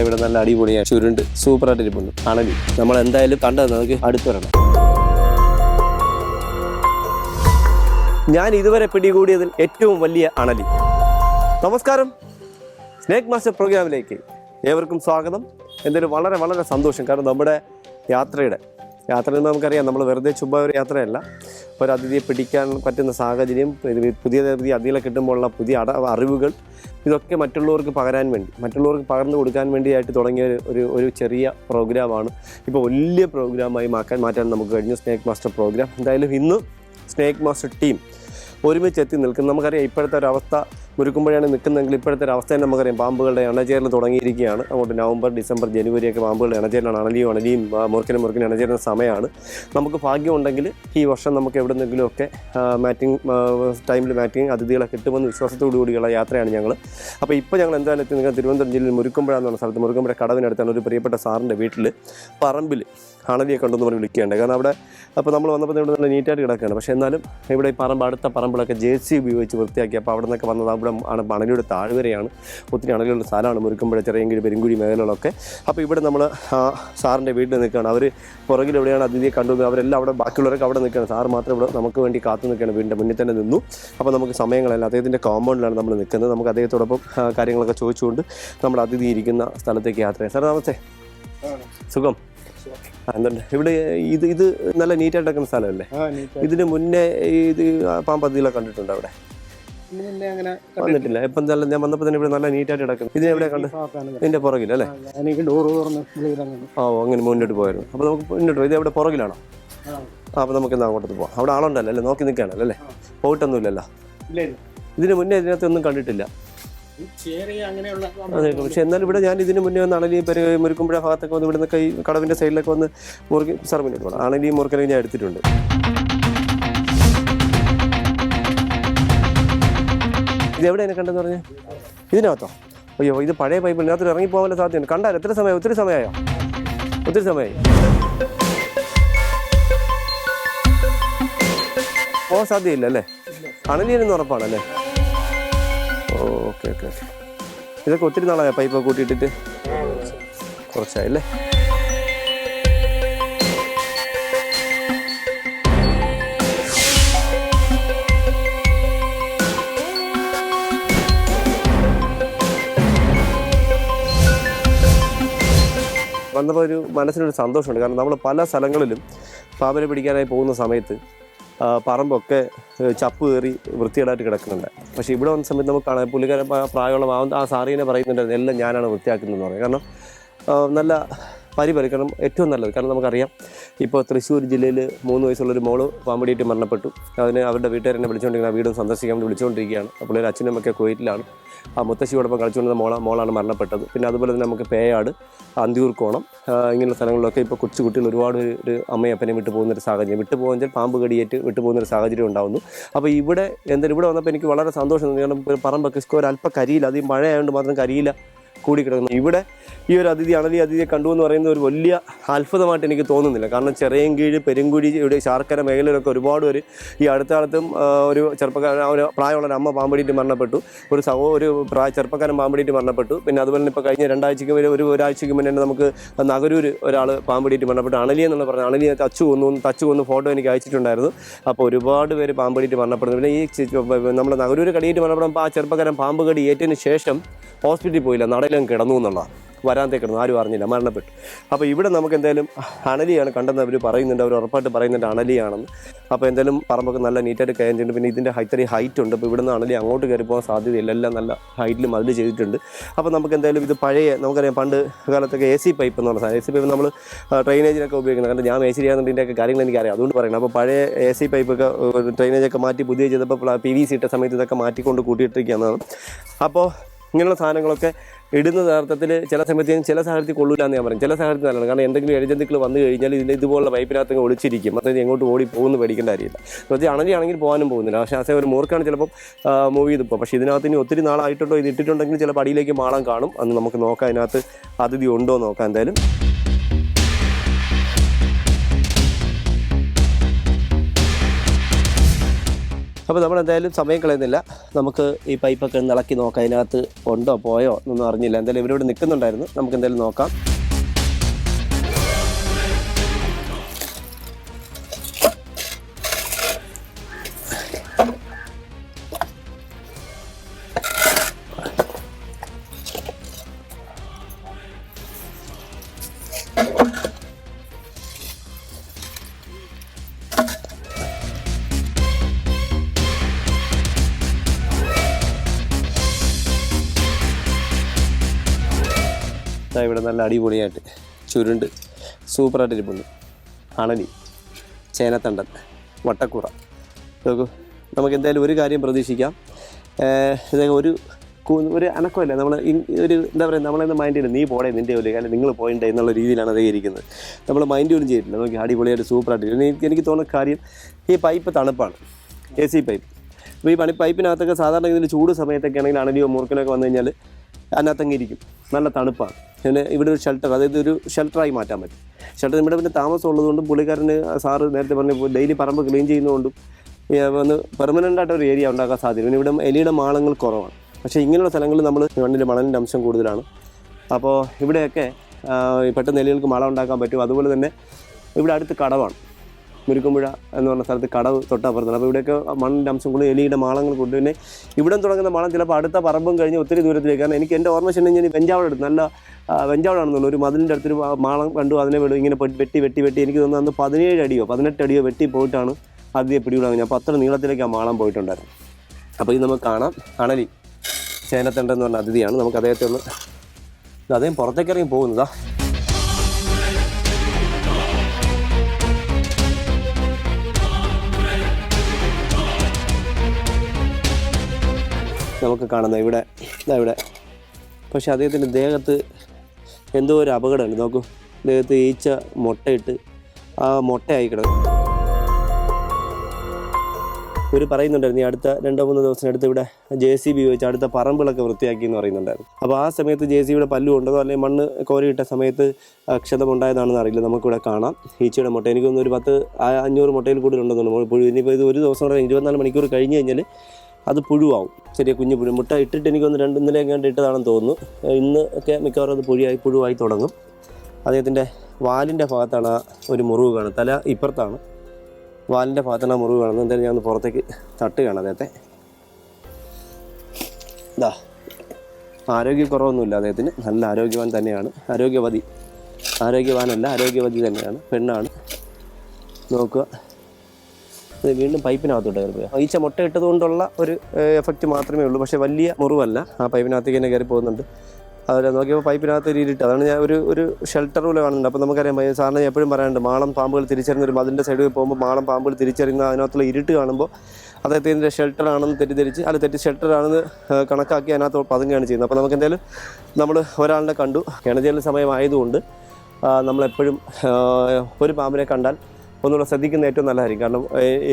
ഇവിടെ നല്ല അടിപൊളിയാണ് ചുരുണ്ട് സൂപ്പറായിട്ട് ഇരിപ്പുണ്ട്. അണലി നമ്മൾ എന്തായാലും കണ്ടത് നമുക്ക് അടുത്ത് വരണം. ഞാൻ ഇതുവരെ പിടികൂടിയതിൽ ഏറ്റവും വലിയ അണലി. നമസ്കാരം. സ്നേക് മാസ്റ്റർ പ്രോഗ്രാമിലേക്ക് ഏവർക്കും സ്വാഗതം. എന്തായാലും വളരെ വളരെ സന്തോഷം. കാരണം നമ്മുടെ യാത്രയുടെ യാത്ര എന്ന് നമുക്കറിയാം. നമ്മൾ വെറുതെ ചുമ്മാ ഒരു യാത്രയല്ല. ഒരു അതിഥിയെ പിടിക്കാൻ പറ്റുന്ന സാഹചര്യം പുതിയ പുതിയ അതിഥികളെ കിട്ടുമ്പോഴുള്ള പുതിയ അട അറിവുകൾ ഇതൊക്കെ മറ്റുള്ളവർക്ക് പകരാൻ വേണ്ടി മറ്റുള്ളവർക്ക് പകർന്നു കൊടുക്കാൻ വേണ്ടിയായിട്ട് തുടങ്ങിയ ഒരു- ഒരു ചെറിയ പ്രോഗ്രാമാണ് ഇപ്പോൾ വലിയ പ്രോഗ്രാമായി മാക്കാൻ മാറ്റാൻ നമുക്ക് കഴിഞ്ഞു. സ്നേക് മാസ്റ്റർ പ്രോഗ്രാം എന്തായാലും ഇന്ന് സ്നേക് മാസ്റ്റർ ടീം ഒരുമിച്ച് എത്തി നിൽക്കും നമുക്കറിയാം ഇപ്പോഴത്തെ ഒരു അവസ്ഥ മുരുക്കുമ്പോഴാണ് നിൽക്കുന്നതെങ്കിൽ ഇപ്പോഴത്തെ ഒരു അവസ്ഥ നമുക്കറിയാം. പാമ്പുകളുടെ അണചേരൽ തുടങ്ങിയിരിക്കുകയാണ്. അങ്ങോട്ട് നവംബർ ഡിസംബർ ജനുവരിയൊക്കെ പാമ്പുകളുടെ അണചേരലാണ്. അണലിയും അണലിയും മുറുക്കിനും മുറുക്കനും ഇണചേരുന്ന സമയമാണ്. നമുക്ക് ഭാഗ്യമുണ്ടെങ്കിൽ ഈ വർഷം നമുക്ക് എവിടെ നിന്നെങ്കിലുമൊക്കെ മാറ്റിംഗ് ടൈമിൽ മാറ്റിംഗ് അതിഥികളെ കിട്ടുമെന്ന് വിശ്വാസത്തോടു കൂടിയുള്ള യാത്രയാണ് ഞങ്ങൾ അപ്പോൾ ഇപ്പോൾ ഞങ്ങൾ എന്തായാലും എത്തി നിങ്ങൾ തിരുവനന്തപുരം ജില്ലയിൽ മുരുക്കുമ്പഴ പറഞ്ഞ സ്ഥലത്ത്. മുരുക്കുമ്പഴ കടവിനടുത്താണ് ഒരു പ്രിയപ്പെട്ട സാറിന്റെ വീട്ടിൽ പറമ്പിൽ അണലിയെ കണ്ടെന്ന് പറഞ്ഞ് വിളിക്കുകയുണ്ട് കാരണം അവിടെ അപ്പോൾ നമ്മൾ വന്നപ്പോൾ ഇവിടെ നല്ല നീറ്റായിട്ട് കിടക്കുകയാണ്. പക്ഷേ എന്നാലും ഇവിടെ ഈ പറമ്പ് അടുത്ത പറമ്പിലൊക്കെ ജെ സി ഉപയോഗിച്ച് വൃത്തിയാക്കി അപ്പോൾ അവിടെ നിന്നൊക്കെ വന്നത് അവിടെ ആണ് അണലിയുടെ താഴ്വരയാണ് ഒത്തിരി അണലിയുള്ള സ്ഥലമാണ്. മുരുക്കുമ്പഴ ചെറിയങ്കിഴി പെരുങ്കുഴി മേഖലകളൊക്കെ. അപ്പോൾ ഇവിടെ നമ്മൾ സാറിന്റെ വീട്ടിൽ നിൽക്കുകയാണ്. അവർ പുറകിൽ എവിടെയാണ് അതിഥിയെ കണ്ടത്? അവരെല്ലാം അവിടെ ബാക്കിയുള്ളവരൊക്കെ അവിടെ നിൽക്കുകയാണ്. സാർ മാത്രം ഇവിടെ നമുക്ക് വേണ്ടി കാത്തു നിൽക്കുകയാണ്. വീടിന്റെ മുന്നിൽ തന്നെ നിന്നു. അപ്പോൾ നമുക്ക് സമയങ്ങളല്ല അദ്ദേഹത്തിന്റെ കോമ്പൗണ്ടിലാണ് നമ്മൾ നിൽക്കുന്നത്. നമുക്ക് അദ്ദേഹത്തോടൊപ്പം കാര്യങ്ങളൊക്കെ ചോദിച്ചുകൊണ്ട് നമ്മൾ അതിഥി ഇരിക്കുന്ന സ്ഥലത്തേക്ക് യാത്ര ചെയ്യാം. സാർ നമസ്തേ. സുഖം? ഇവിടെ ഇത് ഇത് നല്ല നീറ്റായിട്ട് കിടക്കുന്ന സ്ഥലമല്ലേ. ഇതിന് മുന്നേ ഇത് പാമ്പതികളെ കണ്ടിട്ടുണ്ട് അവിടെ? വന്നിട്ടില്ല. ഇപ്പം നല്ല ഞാൻ വന്നപ്പോൾ തന്നെ ഇവിടെ നല്ല നീറ്റായിട്ട് കിടക്കുന്നു. ഇതിനെ എവിടെ കണ്ട് ഇതിന്റെ പുറകിൽ അല്ലേ? ഓ, അങ്ങനെ മുന്നോട്ട് പോയായിരുന്നു. അപ്പോൾ നമുക്ക് മുന്നോട്ട് പോയി. ഇത് എവിടെ? പുറകിലാണോ? ആ. അപ്പോൾ നമുക്ക് എന്നാ അങ്ങോട്ട് പോവാം. അവിടെ ആളുണ്ടല്ലോ അല്ലേ? നോക്കി നിൽക്കുകയാണല്ലോ അല്ലേ? പോയിട്ടൊന്നുമില്ലല്ലോ. ഇതിന് മുന്നേ ഇതിനകത്ത് ഒന്നും കണ്ടിട്ടില്ല. അതെ പക്ഷെ എന്നാൽ ഇവിടെ ഞാൻ ഇതിന് മുന്നേ വന്ന് അണലി പെരു മുരുക്കുമ്പഴ ഭാഗത്തൊക്കെ വന്ന് ഇവിടുന്ന് കൈ കടവിന്റെ സൈഡിലൊക്കെ വന്ന് മുറുക്കി സാർ മുന്നോട്ട് പോകണം അണലിയും മുറുക്കനും ഞാൻ എടുത്തിട്ടുണ്ട്. ഇത് എവിടെയാണ് കണ്ടെന്ന് പറഞ്ഞു? ഇതിനകത്തോ? അയ്യോ ഇത് പഴയ പൈപ്പ് ഇതിനകത്ത് ഇറങ്ങി പോകാൻ സാധ്യതയുണ്ട്. കണ്ടാൽ എത്ര സമയം ഒത്തിരി സമയമായോ? ഒത്തിരി സമയമായി. പോകാൻ സാധ്യതയില്ല അല്ലേ? അണലിയെന്ന് ഉറപ്പാണല്ലേ ഓക്കെ ഇതൊക്കെ ഒത്തിരി നാളായ പൈപ്പ് കൂട്ടിയിട്ടിട്ട്? കുറച്ചായല്ലേ? വന്നപ്പോൾ ഒരു മനസ്സിനൊരു സന്തോഷമുണ്ട്. കാരണം നമ്മൾ പല സ്ഥലങ്ങളിലും പാമ്പിനെ പിടിക്കാനായി പോകുന്ന സമയത്ത് പറമ്പൊക്കെ ചപ്പ് കയറി വൃത്തികേടായിട്ട് കിടക്കുന്നുണ്ട്. പക്ഷേ ഇവിടെ വന്ന സമയത്ത് നമുക്ക് കാണാം പുള്ളിക്കാരൻ പ്രായമുള്ള ആ സാറിനെ പറയുന്നുണ്ടായിരുന്നു എല്ലാം ഞാനാണ് വൃത്തിയാക്കുന്നതെന്ന് പറയും. കാരണം നല്ല പരിപരിക്കണം ഏറ്റവും നല്ലത്. കാരണം നമുക്കറിയാം ഇപ്പോൾ തൃശ്ശൂർ ജില്ലയിൽ മൂന്ന് വയസ്സുള്ളൊരു മോൾ പാമ്പടിയിട്ട് മരണപ്പെട്ടു. അതിന് അവരുടെ വീട്ടുകാരെന്നെ വിളിച്ചുകൊണ്ടിരിക്കുന്ന ആ വീടും സന്ദർശിക്കാൻ വേണ്ടി വിളിച്ചുകൊണ്ടിരിക്കുകയാണ്. അപ്പോൾ ഒരു അച്ഛനും ഒക്കെ കുവൈറ്റിലാണ്. ആ മുത്തശ്ശിയോടൊപ്പം കളിച്ചുകൊണ്ടിരുന്ന മോള മോളാണ് മരണപ്പെട്ടത്. പിന്നെ അതുപോലെ തന്നെ നമുക്ക് പേയാട് അന്തിയൂർ കോണം ഇങ്ങനെയുള്ള സ്ഥലങ്ങളിലൊക്കെ ഇപ്പോൾ കൊച്ചു കുട്ടികൾ ഒരുപാട് ഒരു അമ്മയും അപ്പനെയും വിട്ടു പോകുന്ന ഒരു സാഹചര്യം. വിട്ടു പോകുമ്പോൾ പാമ്പ് കടിയേറ്റ് വിട്ടു പോകുന്ന ഒരു സാഹചര്യം ഉണ്ടാകുന്നു അപ്പോൾ ഇവിടെ എന്തായാലും ഇവിടെ വന്നപ്പോൾ എനിക്ക് വളരെ സന്തോഷം കാരണം പറമ്പൊക്കെ സ്കോർ അല്പം കരിയില്ല. ഈ മഴയായതുകൊണ്ട് മാത്രം കരിയില്ല. കൂടി കിടക്കുന്നു ഇവിടെ ഈ ഒരു അതിഥി അണലി അതിഥിയെ കണ്ടു എന്ന് പറയുന്നത് ഒരു വലിയ അത്ഭുതമായിട്ട് എനിക്ക് തോന്നുന്നില്ല. കാരണം ചെറിയൻകീഴ് പെരുങ്കുഴി ഇവിടെ ശാർക്കര മേഖലയിലൊക്കെ ഒരുപാട് പേര് ഈ അടുത്ത കാലത്തും ഒരു ചെറുപ്പക്കാരൻ ഒരു പ്രായമുള്ള അമ്മ പാമ്പടിയിട്ട് മരണപ്പെട്ടു. ഒരു സഹോ ഒരു പ്രായ ചെറുപ്പക്കാരൻ പാമ്പടിയിട്ട് മരണപ്പെട്ടു. പിന്നെ അതുപോലെ തന്നെ ഇപ്പോൾ കഴിഞ്ഞ രണ്ടാഴ്ചയ്ക്ക് മുന്നേ ഒരു ഒരാഴ്ചയ്ക്ക് മുന്നേ നമുക്ക് നഗരൂർ ഒരാൾ പാമ്പടിയിട്ട് മരണപ്പെട്ടു. അണലി എന്നുള്ള പറഞ്ഞ അണലി തച്ചു കൊന്നു തച്ചു കൊന്നു ഫോട്ടോ എനിക്ക് അയച്ചിട്ടുണ്ടായിരുന്നു. അപ്പോൾ ഒരുപാട് പേര് പാമ്പടിയിട്ട് മരണപ്പെടുന്നു. പിന്നെ ഈ നമ്മുടെ നഗരൂർ കടിയിട്ട് മരണപ്പെടുമ്പോൾ ആ ചെറുപ്പക്കാരൻ പാമ്പ് കടി ഏറ്റതിന് ശേഷം ഹോസ്പിറ്റലിൽ പോയില്ല. നടയിലും കിടന്നു എന്നുള്ളതാണ് വരാന്തേ കിടന്നു ആരും അറിഞ്ഞില്ല മരണപ്പെട്ടു. അപ്പോൾ ഇവിടെ നമുക്ക് എന്തായാലും അണലിയാണ് കണ്ടെന്ന് അവർ പറയുന്നുണ്ട് അവർ ഉറപ്പായിട്ട് പറയുന്നുണ്ട് അണലിയാണെന്ന്. അപ്പോൾ എന്തായാലും പറമ്പൊക്കെ നല്ല നീറ്റായിട്ട് കയറി ചെയ്തിട്ടുണ്ട്. പിന്നെ ഇതിന്റെ ഇത്രയും ഹൈറ്റ് ഉണ്ട്. അപ്പോൾ ഇവിടുന്ന് അണലി അങ്ങോട്ട് കയറി പോകാൻ സാധ്യതയില്ല. എല്ലാം നല്ല ഹൈറ്റിൽ മതിൽ ചെയ്തിട്ടുണ്ട്. അപ്പോൾ നമുക്ക് എന്തായാലും ഇത് പഴയ നമുക്കറിയാം പണ്ട് കാലത്തൊക്കെ എ സി പൈപ്പ് എന്ന് പറഞ്ഞ സാധനം. എ സി പൈപ്പ് നമ്മൾ ട്രെയിനേജിനൊക്കെ ഉപയോഗിക്കുന്നത്. കാരണം ഞാൻ എ സി ആയതുകൊണ്ടിന്റെയൊക്കെ കാര്യങ്ങൾ എനിക്കറിയാം. അതുകൊണ്ട് പറയണം. അപ്പോൾ പഴയ എ സി പൈപ്പൊക്കെ ട്രെയിനേജൊക്കെ മാറ്റി പുതിയ ചെയ്തപ്പോൾ പി വി സി ഇട്ട സമയത്ത് ഇതൊക്കെ മാറ്റിക്കൊണ്ട് കൂട്ടിയിട്ടിരിക്കുകയാണ്. അപ്പോൾ ഇങ്ങനെയുള്ള സാധനങ്ങളൊക്കെ ഇടുന്ന തരത്തിൽ ചില സമയത്ത് ചില സാഹചര്യത്തിൽ കൊള്ളൂല എന്ന് ഞാൻ പറയും. ചില സാഹചര്യത്തിൽ നല്ലതാണ്. കാരണം എന്തെങ്കിലും എഴുജന്തുക്കൾ വന്നു കഴിഞ്ഞാൽ ഇതിൽ ഇതുപോലുള്ള പൈപ്പിനകത്ത് ഒളിച്ചിരിക്കും. അതായത് എങ്ങോട്ട് ഓടി പോകുന്നു പേടിക്കേണ്ട കാര്യമില്ല. പക്ഷേ അണലിയാണെങ്കിൽ പോകാനും പോകുന്നില്ല. പക്ഷേ ആ ഒരു മൂർക്കാണ് ചിലപ്പം മൂവ് ചെയ്തിപ്പോൾ പക്ഷേ ഇതിനകത്ത് ഇനി ഒത്തിരി നാളായിട്ടുണ്ടോ? ഇത് ഇട്ടിട്ടുണ്ടെങ്കിൽ ചിലപ്പോൾ അടിയിലേക്ക് മാളം കാണും. അന്ന് നമുക്ക് നോക്കാം. അതിനകത്ത് അതിഥി ഉണ്ടോ നോക്കാം. എന്തായാലും അപ്പോൾ നമ്മൾ എന്തായാലും സമയം കളയുന്നില്ല. നമുക്ക് ഈ പൈപ്പൊക്കെ ഇളക്കി നോക്കാം. അതിനകത്ത് ഉണ്ടോ പോയോ എന്നൊന്നും അറിഞ്ഞില്ല. എന്തായാലും ഇവരോട് നിൽക്കുന്നുണ്ടായിരുന്നു. നമുക്ക് എന്തായാലും നോക്കാം. ഇവിടെ നല്ല അടിപൊളിയായിട്ട് ചുരുണ്ട്. സൂപ്പറായിട്ട് ഇരിപ്പുണ്ട്. അണലി ചേനത്തണ്ടൻ വട്ടക്കൂറ. നോക്കൂ നമുക്ക് എന്തായാലും ഒരു കാര്യം പ്രതീക്ഷിക്കാം. ഇതൊക്കെ ഒരു ഒരു അനക്കമല്ല നമ്മൾ ഒരു എന്താ പറയുക നമ്മളെന്ന് മൈൻഡ് ചെയ്യില്ല നീ പോടേ നിന്റെ ജോലി അല്ലെങ്കിൽ നിങ്ങൾ പോയിണ്ടേ എന്നുള്ള രീതിയിലാണ് അതേ ഇരിക്കുന്നത്. നമ്മൾ മൈൻഡ് പോലും ചെയ്തിട്ടില്ല നോക്കി അടിപൊളിയായിട്ട് സൂപ്പറായിട്ട്. എനിക്ക് എനിക്ക് തോന്നുന്ന കാര്യം ഈ പൈപ്പ് തണുപ്പാണ് എ സി പൈപ്പ് അപ്പോൾ ഈ പണി പൈപ്പിനകത്തൊക്കെ സാധാരണ ഇതിൽ ചൂട് സമയത്തൊക്കെ ആണെങ്കിൽ അണലിയോ മുറുക്കനൊക്കെ വന്നു കഴിഞ്ഞാൽ അതിനകത്തങ്ങ് ഇരിക്കും നല്ല തണുപ്പാണ്. പിന്നെ ഇവിടെ ഒരു ഷെൽട്ടർ അതായത് ഒരു ഷെൽട്ടറായി മാറ്റാൻ പറ്റും. ഷെൽട്ടർ ഇവിടെ പിന്നെ താമസം ഉള്ളതുകൊണ്ടും പുള്ളിക്കാരന് സാറ് നേരത്തെ പറഞ്ഞ ഡെയിലി പറമ്പ് ക്ലീൻ ചെയ്യുന്നതുകൊണ്ടും വന്ന് പെർമനന്റ് ആയിട്ട് ഒരു ഏരിയ ഉണ്ടാക്കാൻ സാധ്യത പിന്നെ ഇവിടെ എലിയുടെ മാളങ്ങൾ കുറവാണ്. പക്ഷേ ഇങ്ങനെയുള്ള സ്ഥലങ്ങളിൽ നമ്മൾ മണ്ണിൽ മണലിന്റെ അംശം കൂടുതലാണ്. അപ്പോൾ ഇവിടെയൊക്കെ പെട്ടെന്ന് എലികൾക്ക് മളം ഉണ്ടാക്കാൻ പറ്റും. അതുപോലെ തന്നെ ഇവിടെ അടുത്ത് കടവാണ്. മുരുക്കുമ്പുഴ എന്ന് പറഞ്ഞ സ്ഥലത്ത് കടവ് തൊട്ടപ്പുറത്താണ്. അപ്പോൾ ഇവിടെയൊക്കെ മണ്ണിന്റെ അംശം കൊണ്ട് എലിയുടെ മാളങ്ങൾ കൊണ്ട് പിന്നെ ഇവിടെ തുടങ്ങുന്ന മാളം ചിലപ്പോൾ അടുത്ത പറമ്പും കഴിഞ്ഞ് ഒത്തിരി ദൂരത്തിലേക്ക്. കാരണം എനിക്ക് എന്റെ ഓർമ്മ വെച്ചിട്ടുണ്ടെങ്കിൽ ഞാൻ വെഞ്ചാവളം എടുത്തു നല്ല വെഞ്ചാവടാണെന്നുള്ളൂ ഒരു മതിലിന്റെ അടുത്തൊരു മാളം കണ്ടു. അതിനെ വിടും. ഇങ്ങനെ വെട്ടി വെട്ടി വെട്ടി. എനിക്ക് തോന്നുന്നു അന്ന് പതിനേഴ് അടിയോ പതിനെട്ട് അടിയോ വെട്ടി പോയിട്ടാണ് ആദ്യം പിടികൂടാൻ അപ്പോൾ അത്ര നീളത്തിലേക്ക് ആ മാളം പോയിട്ടുണ്ടായിരുന്നു. അപ്പോൾ ഇത് നമുക്ക് കാണാം. അണലി ചേനത്തണ്ടെന്ന് പറഞ്ഞ അതിഥിയാണ്. നമുക്ക് അദ്ദേഹത്തെ ഒന്ന് അദ്ദേഹം പുറത്തേക്ക് ഇറങ്ങി നമുക്ക് കാണുന്നത്. ഇവിടെ ഇതാ ഇവിടെ. പക്ഷെ അദ്ദേഹത്തിന്റെ ദേഹത്ത് എന്തോ ഒരു അപകടമുണ്ട്. നോക്കൂ. ദേഹത്ത് ഈച്ച മുട്ടയിട്ട് ആ മുട്ടയായി കിടക്കും ഇവർ പറയുന്നുണ്ടായിരുന്നു ഈ അടുത്ത രണ്ടോ മൂന്നോ ദിവസത്തിനടുത്ത് ഇവിടെ ജെ സി ബി വെച്ച് അടുത്ത പറമ്പുകളൊക്കെ വൃത്തിയാക്കി എന്ന് പറയുന്നുണ്ടായിരുന്നു. അപ്പോൾ ആ സമയത്ത് ജെ സി ബിയുടെ പല്ലു അല്ലെങ്കിൽ മണ്ണ് കോരിയിട്ട സമയത്ത് ക്ഷതമുണ്ടായതാണെന്ന് അറിയില്ല. നമുക്കിവിടെ കാണാം. ഈച്ചയുടെ മുട്ട. എനിക്കൊന്നും ഒരു പത്ത് അഞ്ഞൂറ് മുട്ടയിൽ കൂടുതൽ ഇപ്പോൾ ഇനിയിപ്പോൾ ഇത് ഒരു ദിവസം ഇരുപത്തിനാല് മണിക്കൂർ കഴിഞ്ഞ് കഴിഞ്ഞാൽ അത് പുഴുവാകും ചെറിയ കുഞ്ഞു പുഴു. മുട്ട ഇട്ടിട്ട് എനിക്കൊന്ന് രണ്ട് ഇന്നലെ എങ്ങാണ്ട് ഇട്ടതാണെന്ന് തോന്നുന്നു. ഇന്ന് ഒക്കെ മിക്കവാറും അത് പുഴിയായി പുഴുവായി തുടങ്ങും. അദ്ദേഹത്തിന്റെ വാലിന്റെ ഭാഗത്താണ് ആ ഒരു മുറിവ് കാണുന്നത്. തല ഇപ്പുറത്താണ്. വാലിന്റെ ഭാഗത്താണ് ആ മുറിവ് കാണുന്നത്. എന്തായാലും ഞാൻ ഒന്ന് പുറത്തേക്ക് തട്ടുകയാണ് അദ്ദേഹത്തെ. ഇതാ ആരോഗ്യക്കുറവൊന്നുമില്ല അദ്ദേഹത്തിന്. നല്ല ആരോഗ്യവാൻ തന്നെയാണ്. ആരോഗ്യവതി. ആരോഗ്യവാനല്ല ആരോഗ്യവതി തന്നെയാണ്. പെണ്ണാണ്. നോക്കുക. ഇത് വീണ്ടും പൈപ്പിനകത്തോട്ട് കയറി പോയി ഈച്ച മുട്ട ഇട്ടതുകൊണ്ടുള്ള ഒരു എഫക്റ്റ് മാത്രമേ ഉള്ളൂ. പക്ഷേ വലിയ മുറിവല്ല. ആ പൈപ്പിനകത്തേക്ക് തന്നെ കയറി പോകുന്നുണ്ട്. അതുപോലെ നോക്കിയപ്പോൾ പൈപ്പിനകത്ത് ഒരു ഇരുട്ട്. അതാണ് ഞാൻ ഒരു ഒരു ഷെൽട്ടർ പോലെ കാണുന്നുണ്ട്. അപ്പോൾ നമുക്കറിയാം സാറിന് എപ്പോഴും പറയാനുണ്ട് മാളം പാമ്പുകൾ തിരിച്ചറിഞ്ഞ ഒരു മതിന്റെ സൈഡിൽ പോകുമ്പോൾ മാളം പാമ്പുകൾ തിരിച്ചറിയുന്ന അതിനകത്തുള്ള ഇരുട്ട് കാണുമ്പോൾ അദ്ദേഹത്തിന്റെ ഷെൽട്ടർ ആണെന്ന് തെറ്റിദ്ധരിച്ച് അല്ല തെറ്റി ഷെൽട്ടറാണെന്ന് കണക്കാക്കി അതിനകത്ത് പതുങ്ങുകയാണ് ചെയ്യുന്നത്. അപ്പോൾ നമുക്ക് എന്തായാലും നമ്മൾ ഒരാളിനെ കണ്ടു. കിണജൽ സമയമായതുകൊണ്ട് നമ്മളെപ്പോഴും ഒരു പാമ്പിനെ കണ്ടാൽ ഒന്നുകൂടെ ശ്രദ്ധിക്കുന്ന ഏറ്റവും നല്ലതായിരിക്കും. കാരണം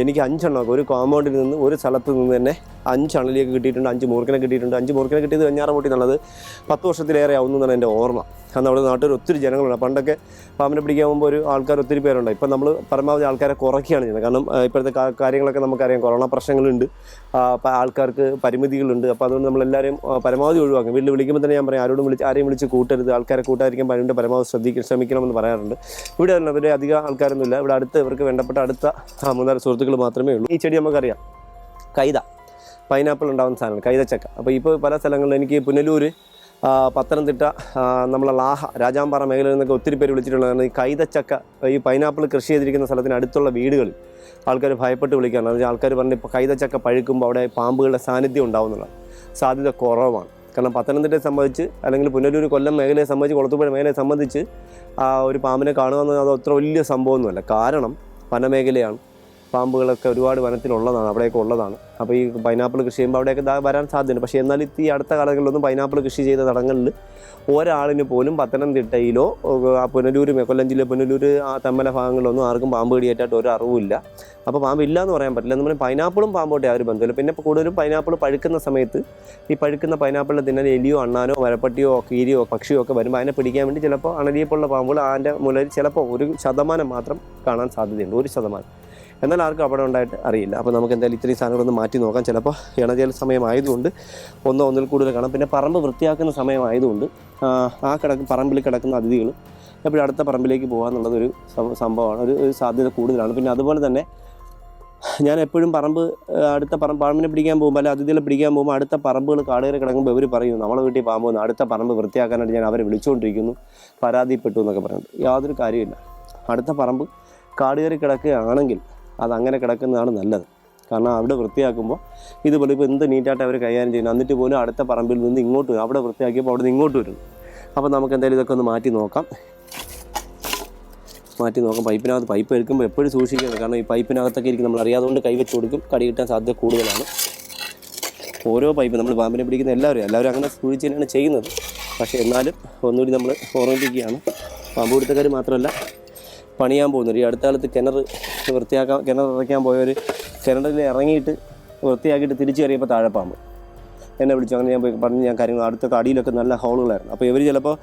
എനിക്ക് അഞ്ചെണ്ണമൊക്കെ ഒരു കോമ്പൗണ്ടിൽ നിന്ന് ഒരു സ്ഥലത്ത് നിന്ന് തന്നെ അഞ്ച് അണലിയൊക്കെ കിട്ടിയിട്ടുണ്ട് അഞ്ച് മൂർക്കനെ കിട്ടിയിട്ടുണ്ട്. അഞ്ച് മൂർക്കനെ കിട്ടിയത് വെഞ്ഞാറമൂട്ടി എന്നുള്ളത് പത്ത് വർഷത്തിലേറെ ആവുന്നു എന്നാണ് എന്റെ ഓർമ്മ. കാരണം അവിടെ നാട്ടിൽ ഒത്തിരി ജനങ്ങളുണ്ട്. പണ്ടൊക്കെ പാമ്പിനെ പിടിക്കാൻ പോകുമ്പോൾ ഒരു ആൾക്കാർ ഒത്തിരി പേരുണ്ട് ഇപ്പം നമ്മൾ പരമാവധി ആൾക്കാരെ കുറയ്ക്കുകയാണ് ചെയ്യുന്നത്. കാരണം ഇപ്പോഴത്തെ കാര്യങ്ങളൊക്കെ നമുക്കറിയാം. കൊറോണ പ്രശ്നങ്ങളുണ്ട്. ആൾക്കാർക്ക് പരിമിതികളുണ്ട്. അപ്പോൾ അതുകൊണ്ട് നമ്മളെല്ലാവരും പരമാവധി ഒഴിവാക്കും. വീട്ടിൽ വിളിക്കുമ്പോൾ തന്നെ ഞാൻ പറയും ആരോടും വിളിച്ച് ആരെയും വിളിച്ച് കൂട്ടരുത്. ആൾക്കാരെ കൂട്ടാതിരിക്കാൻ അതിന്റെ പരമാവധി ശ്രദ്ധിക്കും ശ്രമിക്കണമെന്ന് പറയാറുണ്ട്. ഇവിടെ ഇവിടെ അധികം ആൾക്കാരൊന്നുമില്ല. ഇവിടെ അടുത്ത് ഇവർക്ക് വേണ്ടപ്പെട്ട അടുത്ത മൂന്നാൽ സുഹൃത്തുക്കൾ മാത്രമേ ഉള്ളൂ. ഈ ചെടി നമുക്കറിയാം. കൈത. പൈനാപ്പിൾ ഉണ്ടാകുന്ന സാധനമാണ് കൈതച്ചക്ക. അപ്പോൾ ഇപ്പോൾ പല സ്ഥലങ്ങളിലും എനിക്ക് പുനലൂർ പത്തനംതിട്ട നമ്മളെ ലാഹ രാജാമ്പാറ മേഖലയിൽ നിന്നൊക്കെ ഒത്തിരി പേര് വിളിച്ചിട്ടുള്ളതാണ് ഈ കൈതച്ചക്ക. ഈ പൈനാപ്പിൾ കൃഷി ചെയ്തിരിക്കുന്ന സ്ഥലത്തിന് അടുത്തുള്ള വീടുകളിൽ ആൾക്കാർ ഭയപ്പെട്ട് വിളിക്കാറുണ്ട്. ആൾക്കാർ പറഞ്ഞ് ഇപ്പോൾ കൈതച്ചക്ക പഴുക്കുമ്പോൾ അവിടെ പാമ്പുകളുടെ സാന്നിധ്യം ഉണ്ടാവുന്നതാണ് സാധ്യത കുറവാണ്. കാരണം പത്തനംതിട്ടയെ സംബന്ധിച്ച് അല്ലെങ്കിൽ പുനലൂർ കൊല്ലം മേഖലയെ സംബന്ധിച്ച് കൊളത്തുപുഴ മേഖലയെ സംബന്ധിച്ച് ആ ഒരു പാമ്പിനെ കാണുക എന്നത് അത് അത്ര വലിയ സംഭവമൊന്നുമല്ല. കാരണം വനമേഖലയാണ്. പാമ്പുകളൊക്കെ ഒരുപാട് വനത്തിലുള്ളതാണ് അവിടെയൊക്കെ ഉള്ളതാണ്. അപ്പോൾ ഈ പൈനാപ്പിൾ കൃഷി ചെയ്യുമ്പോൾ അവിടെയൊക്കെ വരാൻ സാധ്യതയുണ്ട്. പക്ഷേ എന്നാൽ ഈ അടുത്ത കാലങ്ങളിലൊന്നും പൈനാപ്പിൾ കൃഷി ചെയ്ത തടങ്ങളിൽ ഒരാളിന് പോലും പത്തനംതിട്ടയിലോ ആ പുനലൂർ കൊല്ലം ജില്ല പുനലൂർ ആ തമ്മല ഭാഗങ്ങളിലൊന്നും ആർക്കും പാമ്പ് കടിയേറ്റായിട്ട് ഒരു അറിവില്ല അപ്പോൾ പാമ്പ് ഇല്ല എന്ന് പറയാൻ പറ്റില്ല. എന്ന് പറയുമ്പോൾ പൈനാപ്പിളും പാമ്പോട്ടെ ആ ഒരു ബന്ധമില്ല പിന്നെ ഇപ്പോൾ കൂടുതലും പൈനാപ്പിൾ പഴുക്കുന്ന സമയത്ത് ഈ പഴുക്കുന്ന പൈനാപ്പിളിൽ തിന്നാൻ എലിയോ അണ്ണാനോ വരപ്പട്ടിയോ കീരിയോ പക്ഷിയോ ഒക്കെ വരുമ്പോൾ അതിനെ പിടിക്കാൻ വേണ്ടി ചിലപ്പോൾ അണലിയെപ്പോലുള്ള പാമ്പുകൾ അതിന്റെ മുലയിൽ ചിലപ്പോൾ ഒരു ശതമാനം മാത്രം കാണാൻ സാധ്യതയുണ്ട്. ഒരു ശതമാനം. എന്നാൽ ആർക്കും അപകടം ഉണ്ടായിട്ട് അറിയില്ല. അപ്പോൾ നമുക്ക് എന്തായാലും ഇത്രയും സാധനങ്ങളൊന്ന് മാറ്റി നോക്കാം. ചിലപ്പോൾ ഇണചേൽ സമയമായതുകൊണ്ട് ഒന്നോ ഒന്നിൽ കൂടുതൽ കാണാം. പിന്നെ പറമ്പ് വൃത്തിയാക്കുന്ന സമയമായതുകൊണ്ട് ആ, കിടക്ക് പറമ്പിൽ കിടക്കുന്ന അതിഥികൾ എപ്പോഴും അടുത്ത പറമ്പിലേക്ക് പോകാമെന്നുള്ളതൊരു സംഭവമാണ്. ഒരു സാധ്യത കൂടുതലാണ്. പിന്നെ അതുപോലെ തന്നെ ഞാൻ എപ്പോഴും പറമ്പ് അടുത്ത പറമ്പ് പാമ്പിനെ പിടിക്കാൻ പോകുമ്പോൾ അല്ല അതിഥികളെ പിടിക്കാൻ പോകുമ്പോൾ അടുത്ത പറമ്പുകൾ കാടുകയറി കിടക്കുമ്പോൾ ഇവർ പറയുന്നു നമ്മളെ വീട്ടിൽ പാമ്പ് അടുത്ത പറമ്പ് വൃത്തിയാക്കാനായിട്ട് ഞാൻ അവരെ വിളിച്ചുകൊണ്ടിരിക്കുന്നു. പരാതിപ്പെട്ടു എന്നൊക്കെ പറയുന്നത് യാതൊരു കാര്യമില്ല അടുത്ത പറമ്പ് കാടുകയറി കിടക്കുകയാണെങ്കിൽ അത് അങ്ങനെ കിടക്കുന്നതാണ് നല്ലത്. കാരണം അവിടെ വൃത്തിയാക്കുമ്പോൾ ഇതുപോലെ ഇപ്പോൾ എന്ത് നീറ്റായിട്ട് അവർ കൈകാര്യം ചെയ്യുന്നു. എന്നിട്ട് പോലും അടുത്ത പറമ്പിൽ നിന്ന് ഇങ്ങോട്ട് അവിടെ വൃത്തിയാക്കിയപ്പോൾ അവിടെ നിന്ന് ഇങ്ങോട്ട് വരുന്നു അപ്പോൾ നമുക്ക് എന്തായാലും ഇതൊക്കെ ഒന്ന് മാറ്റി നോക്കാം. മാറ്റി നോക്കാം. പൈപ്പിനകത്ത് പൈപ്പ് എടുക്കുമ്പോൾ എപ്പോഴും സൂക്ഷിക്കണം കാരണം ഈ പൈപ്പിനകത്തൊക്കെ ഇരിക്കും നമ്മൾ അറിയാതുകൊണ്ട് കൈവച്ച് കൊടുക്കും. കടി കിട്ടാൻ സാധ്യത കൂടുതലാണ്. ഓരോ പൈപ്പ് നമ്മൾ പാമ്പിനെ പിടിക്കുന്ന എല്ലാവരും എല്ലാവരും അങ്ങനെ സൂക്ഷിച്ച് തന്നെയാണ് ചെയ്യുന്നത്. പക്ഷേ എന്നാലും ഒന്നുകൂടി നമ്മൾ ഓർമ്മിപ്പിക്കുകയാണ്. പാമ്പ് പിടുത്തക്കാർ മാത്രമല്ല പണിയാൻ പോകുന്നവർ ഈ അടുത്ത കാലത്ത് കിണർ വൃത്തിയാക്കാൻ കിണർ ഇറക്കാൻ പോയവർ കിണറിൽ ഇറങ്ങിയിട്ട് വൃത്തിയാക്കിയിട്ട് തിരിച്ചു കയറിയപ്പോൾ താഴെ പാമ്പ്. എന്നെ വിളിച്ചു. അങ്ങനെ ഞാൻ പോയി പറഞ്ഞ് ഞാൻ കാര്യങ്ങൾ അടുത്ത അടിയിലൊക്കെ നല്ല ഹോളുകളായിരുന്നു. അപ്പോൾ ഇവർ ചിലപ്പോൾ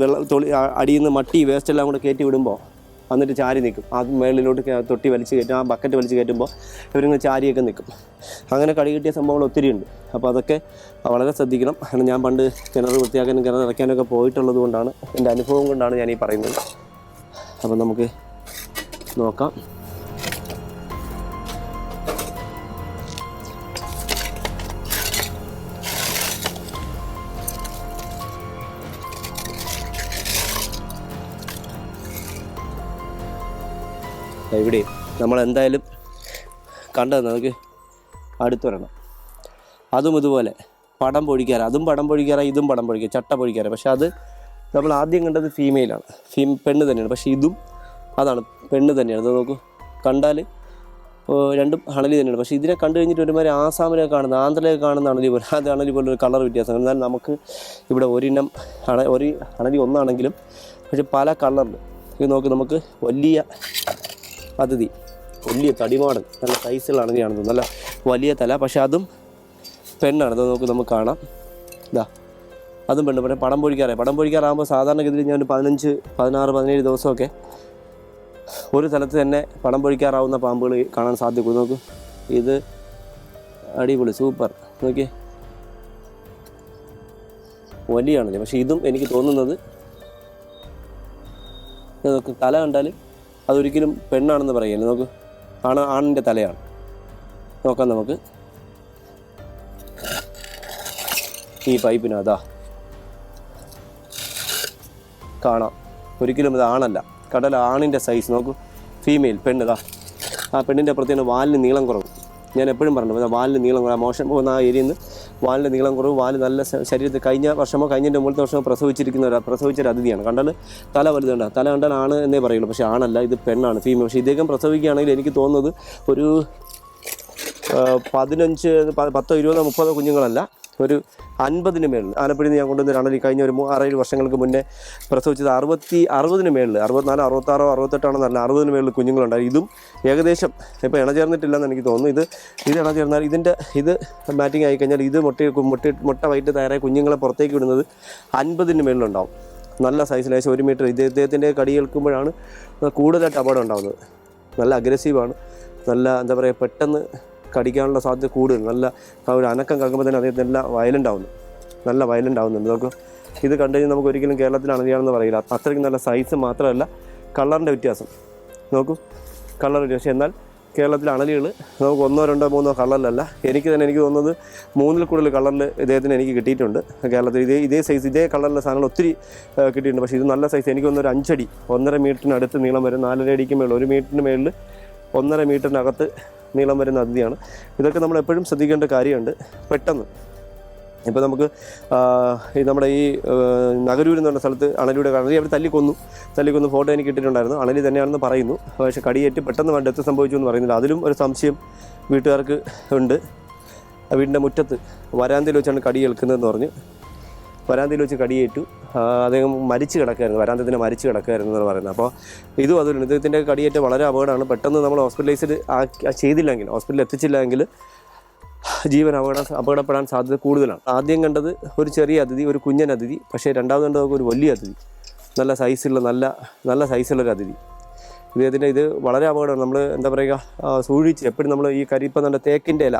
വെള്ളം തൊളി അടിയിൽ നിന്ന് മട്ടി വേസ്റ്റ് എല്ലാം കൂടെ കയറ്റി വിടുമ്പോൾ എന്നിട്ട് ചാരി നിൽക്കും ആ മേളിലോട്ട് തൊട്ടി വലിച്ച് കയറ്റും. ആ ബക്കറ്റ് വലിച്ച് കയറ്റുമ്പോൾ ഇവരിങ്ങനെ ചാരിയൊക്കെ നിൽക്കും അങ്ങനെ കടി കിട്ടിയ സംഭവങ്ങൾ ഒത്തിരി ഉണ്ട്. അപ്പോൾ അതൊക്കെ വളരെ ശ്രദ്ധിക്കണം. കാരണം ഞാൻ പണ്ട് കിണർ വൃത്തിയാക്കാനും കിണർ ഇറക്കാനൊക്കെ പോയിട്ടുള്ളത് കൊണ്ടാണ് എന്റെ അനുഭവം കൊണ്ടാണ് ഞാൻ ഈ പറയുന്നത്. അപ്പോൾ നമുക്ക് നോക്കാം. ഇവിടെ നമ്മൾ എന്തായാലും കണ്ടത് നമുക്ക് അടുത്തൊരെണ്ണം അതും ഇതുപോലെ പടം പൊഴിക്കാറ്. അതും പടം പൊഴിക്കാറ് ഇതും പടം പൊഴിക്കുക ചട്ട പൊഴിക്കാറ്. പക്ഷെ അത് നമ്മൾ ആദ്യം കണ്ടത് ഫീമെയിലാണ് ഫീ പെണ്ണ് തന്നെയാണ്. പക്ഷേ ഇതും അതാണ്. പെണ്ണ് തന്നെയാണ്. ഇത് നോക്കൂ. കണ്ടാൽ രണ്ടും ഹണലി തന്നെയാണ്. പക്ഷേ ഇതിനെ കണ്ടു കഴിഞ്ഞിട്ട് ഒരുമാതിരി ആസാമിലൊക്കെ കാണുന്ന ആന്ധ്രയിലൊക്കെ കാണുന്ന അണലി പോലെ അത് അണലി പോലെ ഒരു കളർ വ്യത്യാസം. എന്നാൽ നമുക്ക് ഇവിടെ ഒരിനം അണ ഒരു അണലി ഒന്നാണെങ്കിലും പക്ഷെ പല കളറിൽ ഇത് നോക്കി നമുക്ക് വലിയ അതിഥി വലിയ തടിമാടൻ. നല്ല സൈസുള്ള അണലിയാണെന്ന് നല്ല വലിയ തല. പക്ഷെ അതും പെണ്ണാണ്. അത് നോക്കി നമുക്ക് കാണാം. ഇതാ അതും പെണ്ണ് പക്ഷേ പടം പൊഴിക്കാറായി പടം പൊഴിക്കാറാകുമ്പോൾ സാധാരണഗതിയിൽ ഞാൻ പതിനഞ്ച് പതിനാറ് പതിനേഴ് ദിവസമൊക്കെ ഒരു സ്ഥലത്ത് തന്നെ പടം പൊഴിക്കാറാവുന്ന പാമ്പുകൾ കാണാൻ സാധിക്കും. നോക്ക് ഇത് അടിപൊളി സൂപ്പർ. നോക്കിയേ. വലിയാണല്ലേ പക്ഷേ ഇതും എനിക്ക് തോന്നുന്നത് നോക്ക് തല കണ്ടാൽ അതൊരിക്കലും പെണ്ണാണെന്ന് പറയല്ലേ. നോക്ക് ആണ് ആണിന്റെ തലയാണ്. നോക്കാം നമുക്ക്. ഈ പൈപ്പിനകത്താ കാണാം. ഒരിക്കലും ഇത് ആണല്ല. കടൽ ആണിന്റെ സൈസ് നോക്കൂ. ഫീമെയിൽ പെണ്ണിതാ ആ പെണ്ണിന്റെ പ്രത്യേകം വാലിന് നീളം കുറവ്. ഞാൻ എപ്പോഴും പറഞ്ഞു വാലിന് നീളം കുറവ്. മോശം പോകുന്ന ആ ഏരിയയിൽ നിന്ന് വാലിന് നീളം കുറവ്. വാൽ നല്ല ശരീരത്തിൽ കഴിഞ്ഞ വർഷമോ കഴിഞ്ഞതിന്റെ മുമ്പത്തെ വർഷമോ പ്രസവിച്ചിരിക്കുന്ന ഒരു പ്രസവിച്ച ഒരു അതിഥിയാണ്. കണ്ടാൽ തല വലുതുണ്ട്. തല കണ്ടാൽ ആണ് എന്നേ പറയുള്ളൂ. പക്ഷേ ആണല്ല. ഇത് പെണ്ണാണ്. ഫീമെയിൽ പക്ഷേ ഇദ്ദേഹം പ്രസവിക്കുകയാണെങ്കിൽ എനിക്ക് തോന്നുന്നത് ഒരു പതിനഞ്ച് പത്തോ ഇരുപതോ മുപ്പതോ കുഞ്ഞുങ്ങളല്ല. ഒരു അൻപതിന് മേളിൽ. ആലപ്പുഴയിൽ ഞാൻ കൊണ്ടുവന്ന അണലി കഴിഞ്ഞ ഒരു ആറേഴ് വർഷങ്ങൾക്ക് മുന്നേ പ്രസവിച്ചത് അറുപത്തി അറുപതിന് മേളിൽ. അറുപത്തിനാലോ അറുപത്താറോ അറുപത്തെട്ടാണോ നല്ല അറുപതിന് മേളിൽ കുഞ്ഞുങ്ങളുണ്ടായി. ഇതും ഏകദേശം ഇപ്പോൾ ഇണചേർന്നിട്ടില്ലെന്ന് എനിക്ക് തോന്നുന്നു. ഇത് ഇത് ഇണചേർന്നാൽ ഇതിന്റെ ഇത് മാറ്റിംഗ് ആയി കഴിഞ്ഞാൽ ഇത് മുട്ട മുട്ട മുട്ട വൈറ്റ് തയ്യാറായ കുഞ്ഞുങ്ങളെ പുറത്തേക്ക് വിടുന്നത് അൻപതിന് മേളിലുണ്ടാവും. നല്ല സൈസിൽ ഏകദേശം ഒരു മീറ്റർ ഇത് ഇദ്ദേഹത്തിന്റെ കടി കേൾക്കുമ്പോഴാണ് കൂടുതലായിട്ട് അപകടം ഉണ്ടാകുന്നത് നല്ല അഗ്രസീവാണ് നല്ല എന്താ പറയുക പെട്ടെന്ന് കടിക്കാനുള്ള സാധ്യത കൂടുതൽ. നല്ല ഒരു അനക്കം കേൾക്കുമ്പോൾ തന്നെ അദ്ദേഹത്തിന് നല്ല വയലന്റ് ആവുന്നു നല്ല വയലന്റ് ആവുന്നുണ്ട് നമുക്ക് ഇത് കണ്ടു കഴിഞ്ഞാൽ നമുക്ക് ഒരിക്കലും കേരളത്തിൽ അണിയാണെന്ന് പറയില്ല. അത്രയ്ക്ക് നല്ല സൈസ് മാത്രമല്ല കളറിന്റെ വ്യത്യാസം. നോക്കൂ കളർ വ്യത്യാസം. എന്നാൽ കേരളത്തിലെ അണലികൾ നമുക്ക് ഒന്നോ രണ്ടോ മൂന്നോ കളറിലല്ല എനിക്ക് തന്നെ എനിക്ക് തോന്നുന്നത് മൂന്നിൽ കൂടുതൽ കളറിൽ ഇദ്ദേഹത്തിന് എനിക്ക് കിട്ടിയിട്ടുണ്ട്. കേരളത്തിൽ ഇതേ ഇതേ സൈസ് ഇതേ കളറിലെ സാധനങ്ങൾ ഒത്തിരി കിട്ടിയിട്ടുണ്ട്. പക്ഷേ ഇത് നല്ല സൈസ് എനിക്ക് തോന്നുന്ന ഒരു അഞ്ചടി ഒന്നര മീറ്ററിന് അടുത്ത് നീളം വരെ. നാലര അടിക്ക് മേളിൽ ഒരു മീറ്ററിന് മേളിൽ ഒന്നര മീറ്ററിനകത്ത് നീളം വരുന്ന അതിഥിയാണ്. ഇതൊക്കെ നമ്മൾ എപ്പോഴും ശ്രദ്ധിക്കേണ്ട കാര്യമുണ്ട്. പെട്ടെന്ന്. ഇപ്പോൾ നമുക്ക് ഈ നമ്മുടെ ഈ നഗരൂർ എന്ന് പറഞ്ഞ സ്ഥലത്ത് അണലിയുടെ അണലി അവർ തല്ലിക്കൊന്നു തല്ലിക്കൊന്നു ഫോട്ടോ എനിക്ക് കിട്ടിയിട്ടുണ്ടായിരുന്നു അണലി തന്നെയാണെന്ന് പറയുന്നു. പക്ഷേ കടിയേറ്റ് പെട്ടെന്ന് വേണ്ട ഡെത്ത് സംഭവിച്ചു എന്ന് പറയുന്നില്ല. അതിലും ഒരു സംശയം വീട്ടുകാർക്ക് ഉണ്ട്. വീടിന്റെ മുറ്റത്ത് വരാന്തയിൽ വെച്ചാണ് കടി ഏൽക്കുന്നതെന്ന് പറഞ്ഞ് വരാന്തയിൽ വെച്ച് കടിയേറ്റു. അദ്ദേഹം മരിച്ചു കിടക്കായിരുന്നു വരാന്തത്തിന് മരിച്ചു കിടക്കായിരുന്നു എന്ന് പറയുന്നത്. അപ്പോൾ ഇതും അതുപോലെ ഇദ്ദേഹത്തിന്റെ കടിയേറ്റ വളരെ അപകടമാണ്. പെട്ടെന്ന് നമ്മൾ ഹോസ്പിറ്റലൈസ്ഡ് ചെയ്തില്ലെങ്കിൽ ഹോസ്പിറ്റലിൽ എത്തിച്ചില്ലെങ്കിൽ ജീവൻ അപകട അപകടപ്പെടാൻ സാധ്യത കൂടുതലാണ്. ആദ്യം കണ്ടത് ഒരു ചെറിയ അതിഥി ഒരു കുഞ്ഞൻ അതിഥി. പക്ഷേ രണ്ടാമത് കണ്ടത് ഒരു വലിയ അതിഥി. നല്ല സൈസുള്ള നല്ല നല്ല സൈസുള്ള ഒരു അതിഥി. ഇദ്ദേഹത്തിന്റെ ഇത് വളരെ അപകടമാണ്. നമ്മൾ എന്താ പറയുക സൂക്ഷിച്ച് എപ്പോഴും നമ്മൾ ഈ കരി ഇപ്പം നല്ല തേക്കിന്റെ ഇല.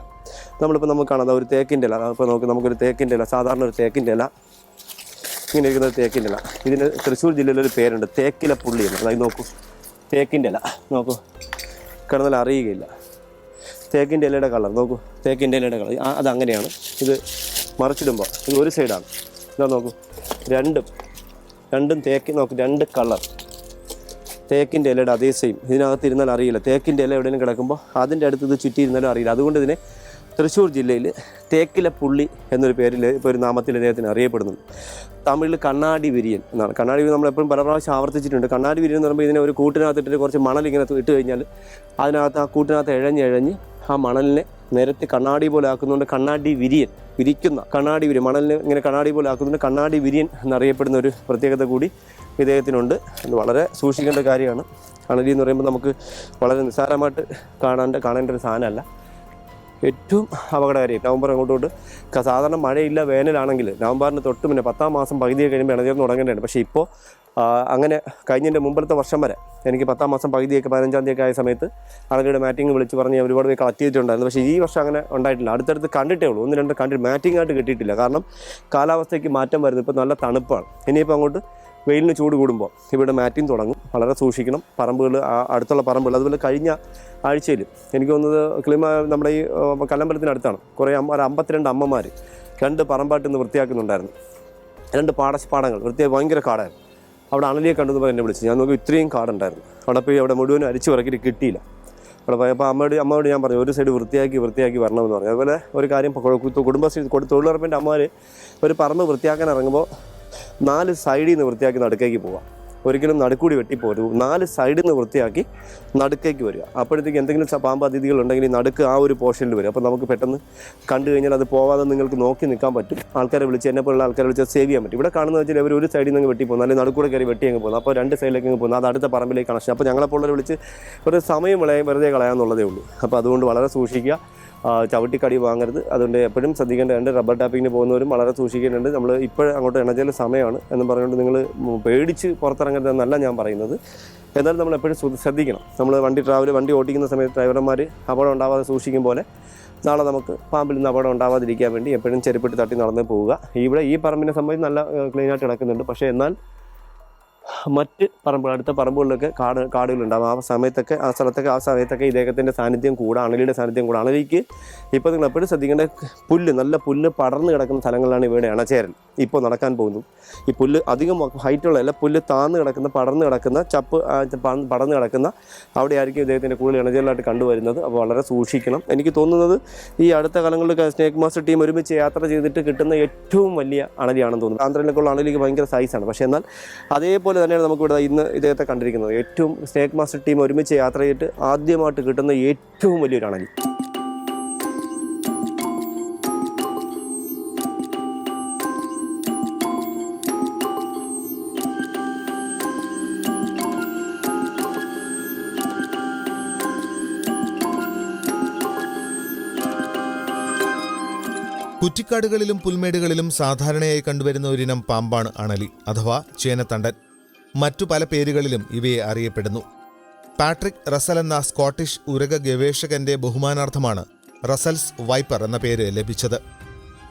നമ്മളിപ്പോൾ നമുക്ക് കാണാം ഒരു തേക്കിന്റെ ഇല. അപ്പോൾ നോക്ക് നമുക്കൊരു തേക്കിന്റെ ഇല സാധാരണ ഒരു തേക്കിന്റെ ഇല. ഇങ്ങനെ ഇരിക്കുന്ന ഒരു തേക്കിന്റെ ഇല. ഇതിന് തൃശ്ശൂർ ജില്ലയിലൊരു പേരുണ്ട് തേക്കില പുള്ളി എന്ന്. അതായത് നോക്കൂ തേക്കിന്റെ ഇല. നോക്കൂ കിടന്നാൽ അറിയുകയില്ല. തേക്കിന്റെ ഇലയുടെ കളർ നോക്കൂ തേക്കിന്റെ ഇലയുടെ കളർ. അതങ്ങനെയാണ്. ഇത് മറിച്ചിടുമ്പോൾ ഇത് ഒരു സൈഡാണ്. ഇതാ നോക്കൂ രണ്ടും രണ്ടും തേക്കി നോക്കൂ രണ്ട് കളർ. തേക്കിന്റെ ഇലയുടെ അതേ സെയിം ഇതിനകത്ത് ഇരുന്നാൽ അറിയില്ല. തേക്കിന്റെ ഇല എവിടെയെങ്കിലും കിടക്കുമ്പോൾ അതിന്റെ അടുത്ത് ഇത് ചുറ്റിയിരുന്നാലും അറിയില്ല. അതുകൊണ്ട് ഇതിനെ തൃശ്ശൂർ ജില്ലയിൽ തേക്കില പുള്ളി എന്നൊരു പേരിൽ ഇപ്പോൾ ഒരു നാമത്തിൽ അദ്ദേഹത്തിന് അറിയപ്പെടുന്നുണ്ട് തമിഴിൽ കണ്ണാടി വിരിയൻ എന്നാണ്. കണ്ണാടി വിരിയൻ നമ്മൾ എപ്പോഴും പല പ്രാവശ്യം ആവർത്തിച്ചിട്ടുണ്ട്. കണ്ണാടി വിരിയൻ എന്ന് പറയുമ്പോൾ ഇതിനെ ഒരു കൂട്ടിനകത്തിട്ട് കുറച്ച് മണൽ ഇങ്ങനെ ഇട്ട് കഴിഞ്ഞാൽ അതിനകത്ത് ആ കൂട്ടിനകത്ത് ഇഴഞ്ഞ് ഇഴഞ്ഞ് ആ മണലിനെ നിരത്തി കണ്ണാടി പോലെ ആക്കുന്നതുകൊണ്ട് കണ്ണാടി വിരിയൻ വിരിക്കുന്ന കണ്ണാടി വിരിയൻ. മണലിനെ ഇങ്ങനെ കണ്ണാടി പോലെ ആക്കുന്നതുകൊണ്ട് കണ്ണാടി വിരിയൻ എന്നറിയപ്പെടുന്ന ഒരു പ്രത്യേകത കൂടി ഇദ്ദേഹത്തിനുണ്ട് അത് വളരെ സൂക്ഷിക്കേണ്ട കാര്യമാണ്. കണരി എന്ന് പറയുമ്പോൾ നമുക്ക് വളരെ നിസ്സാരമായിട്ട് കാണേണ്ട കാണേണ്ട ഒരു സാധനമല്ല. ഏറ്റവും അപകടകാരി നവംബർ അങ്ങോട്ടോട്ട് സാധാരണ മഴയില്ല വേനലാണെങ്കിൽ നവംബറിന് തൊട്ട് പിന്നെ പത്താം മാസം പകുതിയെ കഴിയുമ്പോൾ ഇണചേർന്ന് തുടങ്ങേണ്ടതാണ്. പക്ഷേ ഇപ്പോൾ അങ്ങനെ കഴിഞ്ഞതിന്റെ മുമ്പത്തെ വർഷം വരെ എനിക്ക് പത്താം മാസം പകുതിയൊക്കെ പതിനഞ്ചാം തീയതി ആയ സമയത്ത് ആളുകളുടെ മാറ്റിംഗ് വിളിച്ച് പറഞ്ഞ് ഒരുപാട് പേര് കളക്ട് ചെയ്തിട്ടുണ്ടായിരുന്നു പക്ഷേ ഈ വർഷം അങ്ങനെ ഉണ്ടായിട്ടില്ല. അടുത്തടുത്ത് കണ്ടിട്ടേ ഉള്ളൂ. ഒന്ന് രണ്ട് കണ്ടിട്ട് മാറ്റിംഗ് ആയിട്ട് കിട്ടിയിട്ടില്ല. കാരണം കാലാവസ്ഥയ്ക്ക് മാറ്റം വരുന്നത് ഇപ്പോൾ നല്ല തണുപ്പാണ്. ഇനിയിപ്പോൾ അങ്ങോട്ട് വെയിലിന് ചൂട് കൂടുമ്പോൾ ഇവിടെ മാറ്റിങ് തുടങ്ങും. വളരെ സൂക്ഷിക്കണം. പറമ്പുകൾ അടുത്തുള്ള പറമ്പുകൾ അതുപോലെ കഴിഞ്ഞ ആഴ്ചയിൽ എനിക്ക് തോന്നുന്നത് ക്ലിമ നമ്മുടെ ഈ കല്ലമ്പലത്തിനടുത്താണ്. കുറേ അമ്മ ഒരു അമ്പത്തിരണ്ട് അമ്മമാർ രണ്ട് പറമ്പായിട്ട് നിന്ന് വൃത്തിയാക്കുന്നുണ്ടായിരുന്നു. രണ്ട് പാട പാടങ്ങൾ വൃത്തിയായി ഭയങ്കര കാടായിരുന്നു. അവിടെ അണലിയെ കണ്ടെന്ന് പറഞ്ഞ് എന്നെ വിളിച്ചു. ഞാൻ നോക്കി ഇത്രയും കാടുണ്ടായിരുന്നു. അവിടെ പോയി അവിടെ മുഴുവനും അരിച്ചു പറക്കിയിട്ട് കിട്ടിയില്ല. അവിടെ പോയപ്പോൾ അമ്മയോട് അമ്മയോട് ഞാൻ പറഞ്ഞു ഒരു സൈഡ് വൃത്തിയാക്കി വൃത്തിയാക്കി വരണമെന്ന് പറഞ്ഞു. അതുപോലെ ഒരു കാര്യം കുടുംബശ്രീ കൊടു തൊഴിലുറപ്പിന്റെ അമ്മമാർ ഒരു പറമ്പ് വൃത്തിയാക്കാൻ ഇറങ്ങുമ്പോൾ നാല് സൈഡിൽ നിന്ന് വൃത്തിയാക്കി നടുക്കേക്ക് പോവാം ഒരിക്കലും നടുക്കൂടി വെട്ടിപ്പോരു നാല് സൈഡിൽ നിന്ന് വൃത്തിയാക്കി നടുക്കേക്ക് വരിക. അപ്പോഴത്തേക്ക് എന്തെങ്കിലും പാമ്പ് അതിഥികൾ ഉണ്ടെങ്കിൽ ഈ നടുക്ക് ആ ഒരു പോർഷനിൽ വരും. അപ്പോൾ നമുക്ക് പെട്ടെന്ന് കണ്ടു കഴിഞ്ഞാൽ അത് പോവാതെ നിങ്ങൾക്ക് നോക്കി നിൽക്കാൻ പറ്റും. ആൾക്കാരെ വിളിച്ച് എന്നെ പോലുള്ള ആൾക്കാരെ വിളിച്ച് സേവ് ചെയ്യാൻ പറ്റും. ഇവിടെ കാണുന്നത് വെച്ചാൽ അവർ ഒരു സൈഡിൽ നിന്ന് വെട്ടി പോകുന്നു അല്ലെങ്കിൽ നടുക്കൂടെ കയറി വെട്ടി അങ്ങ് പോകുന്നു അപ്പോൾ രണ്ട് സൈഡിലേക്ക് അങ്ങ് പോകുന്നു അത് അടുത്ത പറമ്പിലേക്ക് കണക്ഷൻ. അപ്പോൾ ഞങ്ങളെപ്പോലുള്ളവരെ വിളിച്ച് ഒരു സമയം വിളയാൻ വെറുതെ കളയാന്നുള്ളതേ ഉള്ളൂ. അപ്പോൾ അതുകൊണ്ട് വളരെ സൂക്ഷിക്കുക. ചവിട്ടിക്കടി വാങ്ങരുത്. അതുകൊണ്ട് എപ്പോഴും ശ്രദ്ധിക്കേണ്ടതുണ്ട് റബ്ബർ ടാപ്പിങ്ങിന് പോകുന്നവരും വളരെ സൂക്ഷിക്കേണ്ടതുണ്ട്. നമ്മൾ ഇപ്പോൾ അങ്ങോട്ട് എണജൽ സമയമാണ്. എന്ന് പറഞ്ഞുകൊണ്ട് നിങ്ങൾ പേടിച്ച് പുറത്തിറങ്ങരുതെന്നല്ല ഞാൻ പറയുന്നത്. എന്നാലും നമ്മൾ എപ്പോഴും ശ്രദ്ധിക്കണം. നമ്മൾ വണ്ടി ട്രാവൽ വണ്ടി ഓടിക്കുന്ന സമയത്ത് ഡ്രൈവർമാർ അപകടം ഉണ്ടാവാതെ സൂക്ഷിക്കും പോലെ നാളെ നമുക്ക് പാമ്പിൽ നിന്ന് അപകടം ഉണ്ടാവാതിരിക്കാൻ വേണ്ടി എപ്പോഴും ചെരുപ്പിട്ട് തട്ടി നടന്ന് പോവുക. ഇവിടെ ഈ പറമ്പിനെ സംബന്ധിച്ച് നല്ല ക്ലീനായിട്ട് കിടക്കുന്നുണ്ട്. പക്ഷേ എന്നാൽ മറ്റ് പറമ്പുകൾ അടുത്ത പറമ്പുകളിലൊക്കെ കാട് കാടുകളുണ്ടാകും ആ സമയത്തൊക്കെ ആ സ്ഥലത്തൊക്കെ ആ സമയത്തൊക്കെ ഇദ്ദേഹത്തിന്റെ സാന്നിധ്യം കൂടാ അണലിയുടെ സാന്നിധ്യം കൂടാ. അണലിക്ക് ഇപ്പോൾ നിങ്ങൾ എപ്പോഴും ശ്രദ്ധിക്കേണ്ട പുല്ല് നല്ല പുല്ല് പടർന്നു കിടക്കുന്ന സ്ഥലങ്ങളിലാണ് ഇവയുടെ അണചേരൽ ഇപ്പോൾ നടക്കാൻ പോകുന്നു ഈ പുല്ല് അധികം ഹൈറ്റുള്ളതല്ല പുല്ല് താന്ന് കിടക്കുന്ന പടർന്നു കിടക്കുന്ന ചപ്പ് പടർന്നു കിടക്കുന്ന അവിടെ ആയിരിക്കും ഇദ്ദേഹത്തിന്റെ കൂടുതൽ ഇണചേരലായിട്ട് കണ്ടുവരുന്നത്. അപ്പോൾ വളരെ സൂക്ഷിക്കണം. എനിക്ക് തോന്നുന്നത് ഈ അടുത്ത കാലങ്ങളിലൊക്കെ സ്നേക് മാസ്റ്റർ ടീം ഒരുമിച്ച് യാത്ര ചെയ്തിട്ട് കിട്ടുന്ന ഏറ്റവും വലിയ അണലിയാണെന്ന് തോന്നുന്നു. ആന്ധ്രയിലേക്കുള്ള അണലിക്ക് ഭയങ്കര സൈസാണ് പക്ഷേ എന്നാൽ അതേപോലെ തന്നെയാണ് നമുക്ക് ഇവിടെ ഇന്ന് ഇദ്ദേഹത്തെ കണ്ടിരിക്കുന്നത്. ഏറ്റവും സ്നേക് മാസ്റ്റർ ടീം ഒരുമിച്ച് യാത്ര ചെയ്തിട്ട് ആദ്യമായിട്ട് കിട്ടുന്ന ഏറ്റവും വലിയൊരു അണലി. കുറ്റിക്കാടുകളിലും പുൽമേടുകളിലും സാധാരണയായി കണ്ടുവരുന്ന ഒരിനം പാമ്പാണ് അണലി അഥവാ ചേനത്തണ്ടൻ. മറ്റു പല പേരുകളിലും ഇവയെ അറിയപ്പെടുന്നു. പാട്രിക് റസൽ എന്ന സ്കോട്ടിഷ് ഉരക ഗവേഷകന്റെ ബഹുമാനാർത്ഥമാണ് റസൽസ് വൈപ്പർ എന്ന പേര് ലഭിച്ചത്.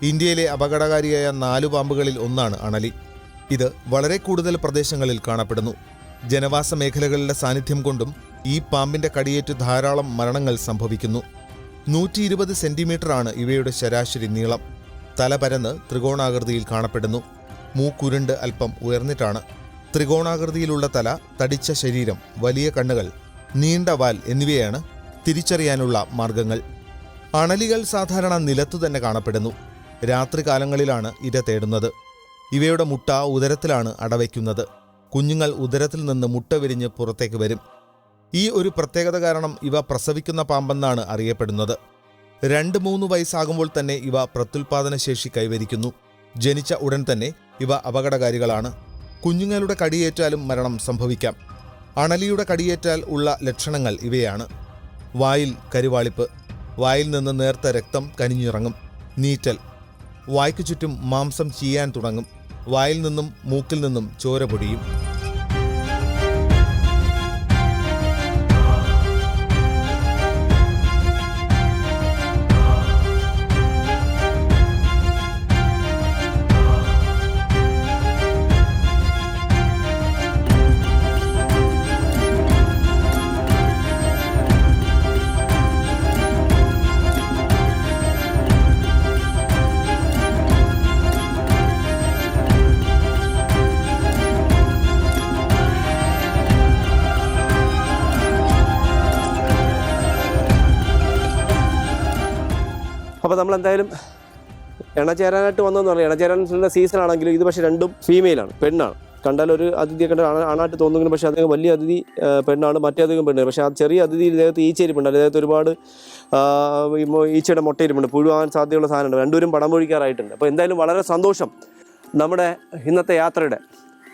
ഇന്ത്യയിലെ അപകടകാരിയായ നാലു പാമ്പുകളിൽ ഒന്നാണ് അണലി. ഇത് വളരെ കൂടുതൽ പ്രദേശങ്ങളിൽ കാണപ്പെടുന്നു. ജനവാസ മേഖലകളിലെ സാന്നിധ്യം കൊണ്ടും ഈ പാമ്പിന്റെ കടിയേറ്റ് ധാരാളം മരണങ്ങൾ സംഭവിക്കുന്നു. നൂറ്റി ഇരുപത് സെന്റിമീറ്ററാണ് ഇവയുടെ ശരാശരി നീളം. തല പരന്ന് ത്രികോണാകൃതിയിൽ കാണപ്പെടുന്നു. മൂക്കുരുണ്ട് അല്പം ഉയർന്നിട്ടാണ്. ത്രികോണാകൃതിയിലുള്ള തല തടിച്ച ശരീരം വലിയ കണ്ണുകൾ നീണ്ട വാൽ എന്നിവയാണ് തിരിച്ചറിയാനുള്ള മാർഗങ്ങൾ. അണലികൾ സാധാരണ നിലത്തു തന്നെ കാണപ്പെടുന്നു. രാത്രികാലങ്ങളിലാണ് ഇര തേടുന്നത്. ഇവയുടെ മുട്ട ഉദരത്തിലാണ് അടവയ്ക്കുന്നത്. കുഞ്ഞുങ്ങൾ ഉദരത്തിൽ നിന്ന് മുട്ട വിരിഞ്ഞ് പുറത്തേക്ക് വരും. ഈ ഒരു പ്രത്യേകത കാരണം ഇവ പ്രസവിക്കുന്ന പാമ്പെന്നാണ് അറിയപ്പെടുന്നത്. രണ്ട് മൂന്ന് വയസ്സാകുമ്പോൾ തന്നെ ഇവ പ്രത്യുൽപാദന ശേഷി കൈവരിക്കുന്നു. ജനിച്ച ഉടൻ തന്നെ ഇവ അപകടകാരികളാണ്. കുഞ്ഞുങ്ങളുടെ കടിയേറ്റാലും മരണം സംഭവിക്കാം. അണലിയുടെ കടിയേറ്റാൽ ഉള്ള ലക്ഷണങ്ങൾ ഇവയാണ്. വായിൽ കരിവാളിപ്പ് വായിൽ നിന്ന് നേർത്ത രക്തം കനിഞ്ഞിറങ്ങും നീറ്റൽ. വായ്ക്കു ചുറ്റും മാംസം ചീയാൻ തുടങ്ങും വായിൽ നിന്നും മൂക്കിൽ നിന്നും ചോര പൊടിയും. എന്തായാലും എണ്ണ ചേരാനായിട്ട് വന്നതെന്ന് പറഞ്ഞാൽ എണ്ണ ചേരാനുള്ള സീസൺ ആണെങ്കിലും ഇത് പക്ഷേ രണ്ടും ഫീമെയിലാണ് പെണ്ണാണ്. കണ്ടാൽ ഒരു അതിഥിയെ കണ്ടാൽ ആണായിട്ട് തോന്നുമെങ്കിലും പക്ഷേ അദ്ദേഹം വലിയ അതിഥി പെണ്ണാണ്. മറ്റേ അധികം പെണ്ണാണ് പക്ഷേ ആ ചെറിയ അതിഥി ഇദ്ദേഹത്ത് ഈച്ചയിരിപ്പുണ്ട്. അദ്ദേഹത്ത് ഒരുപാട് ഈച്ചയുടെ മുട്ടയിരിപ്പുണ്ട്. പുഴുവാൻ സാധ്യതയുള്ള സാധനമുണ്ട്. രണ്ടുപേരും പടം പൊഴിക്കാറായിട്ടുണ്ട് അപ്പോൾ എന്തായാലും വളരെ സന്തോഷം നമ്മുടെ ഇന്നത്തെ യാത്രയുടെ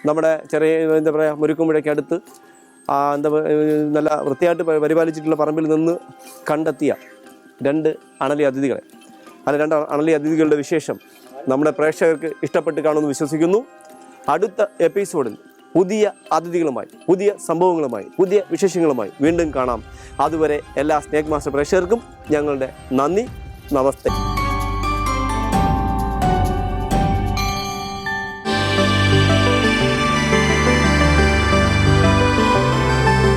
നമ്മുടെ ചെറിയ എന്താ പറയുക മുരുക്കുമ്പുഴയ്ക്ക് അടുത്ത് എന്താ നല്ല വൃത്തിയായിട്ട് പരിപാലിച്ചിട്ടുള്ള പറമ്പിൽ നിന്ന് കണ്ടെത്തിയ രണ്ട് അണലി അതിഥികളെ. അല്ല രണ്ട് അണലി അതിഥികളുടെ വിശേഷം. നമ്മുടെ പ്രേക്ഷകർക്ക് ഇഷ്ടപ്പെട്ട് കാണുമെന്ന് വിശ്വസിക്കുന്നു. അടുത്ത എപ്പിസോഡിൽ പുതിയ അതിഥികളുമായി പുതിയ സംഭവങ്ങളുമായി പുതിയ വിശേഷങ്ങളുമായി വീണ്ടും കാണാം. അതുവരെ എല്ലാ സ്നേക് മാസ്റ്റർ പ്രേക്ഷകർക്കും ഞങ്ങളുടെ നന്ദി നമസ്തേ.